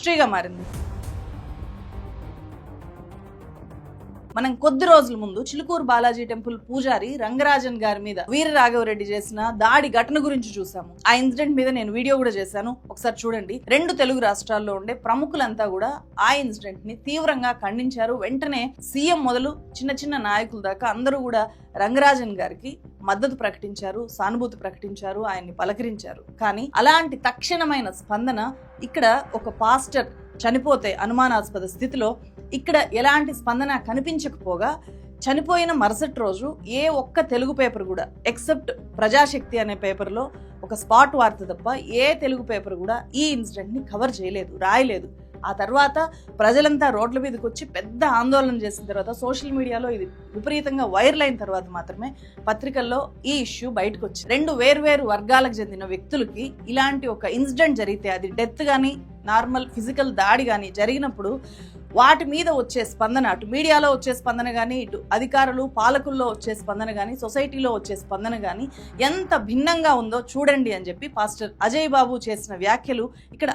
ശ്രീകുമാരൻ మనం కొద్ది రోజుల ముందు చిలుకూరు బాలాజీ టెంపుల్ పూజారి రంగరాజన్ గారి మీద వీర రాఘవరెడ్డి చేసిన దాడి ఘటన గురించి చూసాము ఆ ఇన్సిడెంట్ మీద నేను వీడియో కూడా చేశాను. ఒకసారి చూడండి. రెండు తెలుగు రాష్ట్రాల్లో ఉండే ప్రముఖులంతా కూడా ఆ ఇన్సిడెంట్ని తీవ్రంగా ఖండించారు. వెంటనే సీఎం మొదలు చిన్న చిన్న నాయకుల దాకా అందరూ కూడా రంగరాజన్ గారికి మద్దతు ప్రకటించారు సానుభూతి ప్రకటించారు ఆయన్ని పలకరించారు. కానీ అలాంటి తక్షణమైన స్పందన ఇక్కడ ఒక పాస్టర్ చనిపోతే అనుమానాస్పద స్థితిలో ఇక్కడ ఎలాంటి స్పందన కనిపించకపోగా చనిపోయిన మరుసటి రోజు ఏ ఒక్క తెలుగు పేపర్ కూడా ఎక్సెప్ట్ ప్రజాశక్తి అనే పేపర్లో ఒక స్పాట్ వార్త తప్ప ఏ తెలుగు పేపర్ కూడా ఈ ఇన్సిడెంట్ని కవర్ చేయలేదు రాయలేదు. ఆ తర్వాత ప్రజలంతా రోడ్ల మీదకి వచ్చి పెద్ద ఆందోళన చేసిన తర్వాత సోషల్ మీడియాలో ఇది విపరీతంగా వైరల్ అయిన తర్వాత మాత్రమే పత్రికల్లో ఈ ఇష్యూ బయటకు వచ్చింది. రెండు వేర్వేరు వర్గాలకు చెందిన వ్యక్తులకి ఇలాంటి ఒక ఇన్సిడెంట్ జరిగితే అది డెత్ కానీ నార్మల్ ఫిజికల్ దాడి కానీ జరిగినప్పుడు వాటి మీద వచ్చే స్పందన అటు మీడియాలో వచ్చే స్పందన కానీ ఇటు అధికారులు పాలకుల్లో వచ్చే స్పందన కానీ సొసైటీలో వచ్చే స్పందన కానీ ఎంత భిన్నంగా ఉందో చూడండి అని చెప్పి పాస్టర్ అజయ్ బాబు చేసిన వ్యాఖ్యలు ఇక్కడ